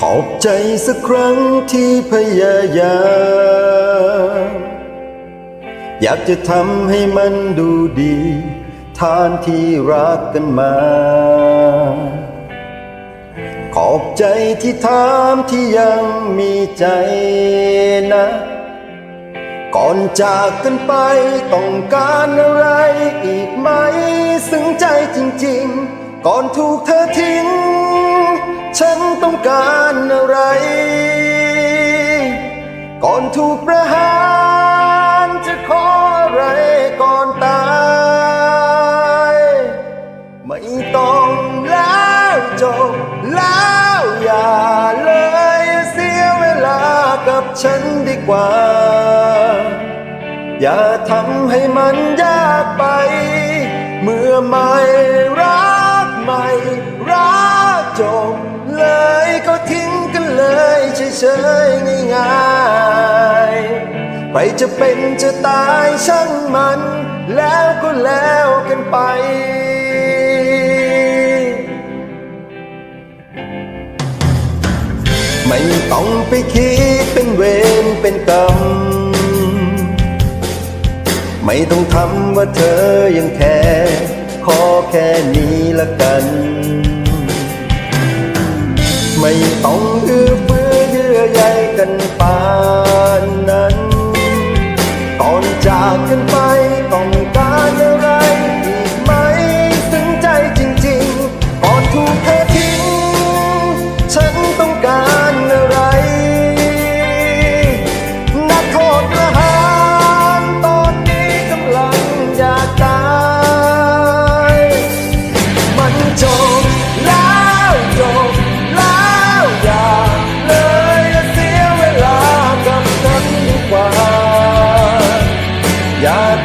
ขอบใจสักครั้งที่พยายาม อยากจะทำให้มันดูดี ทานที่รักกันมา ขอบใจที่ถามที่ยังมีใจนะ ก่อนจากกันไปต้องการอะไรอีกไหม ซึ้งใจจริง ๆ ก่อนถูกเธอทิ้ง ฉัน การอะไร ก่อนถูกประหารจะขออะไรก่อนตาย ไม่ต้องแล้วจบแล้วอย่าเลยเสียเวลากับฉันดีกว่า อย่าทำให้มันยากไป เมื่อไม่รักไม่รักจบ เฉยๆง่ายๆใครจะเป็นจะตายช่างมัน แล้วก็แล้วกันไป ไม่ต้องไปคิดเป็นเวรเป็นกรรม ไม่ต้องทำว่าเธอยังแค่ขอแค่นี้ละกัน ไม่ต้องเอื้อเฟือ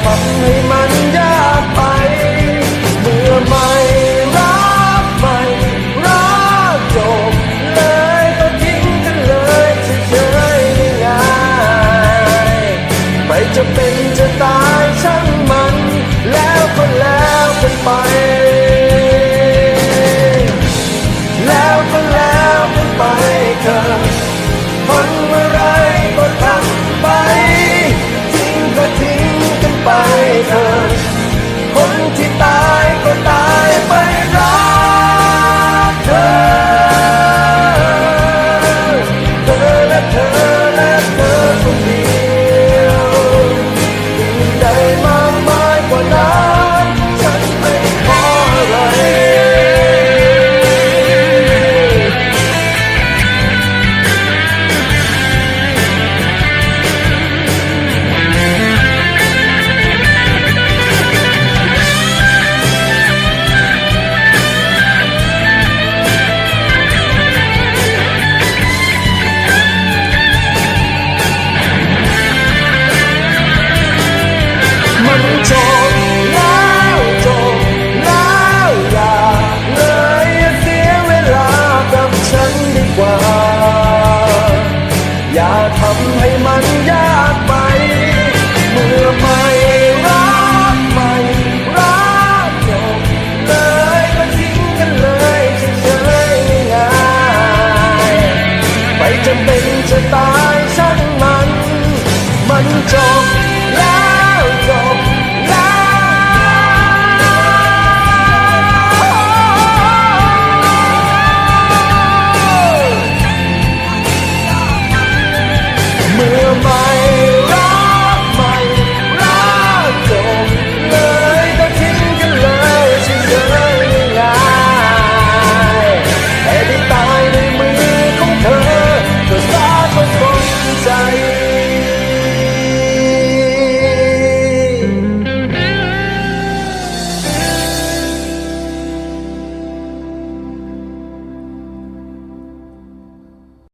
ทำให้มันยากไป เมื่อไม่รักไม่รักจบเลยก็ทิ้งกันเลยเฉยๆง่ายๆใครจะเป็นจะตายช่างมัน แล้วก็แล้วกันไป ให้มันยากไป เมื่อไม่รักไม่รักจบเลยก็ทิ้งกันเลยเฉยๆง่ายๆไปจะเป็นจะตายช่างมัน มันจบ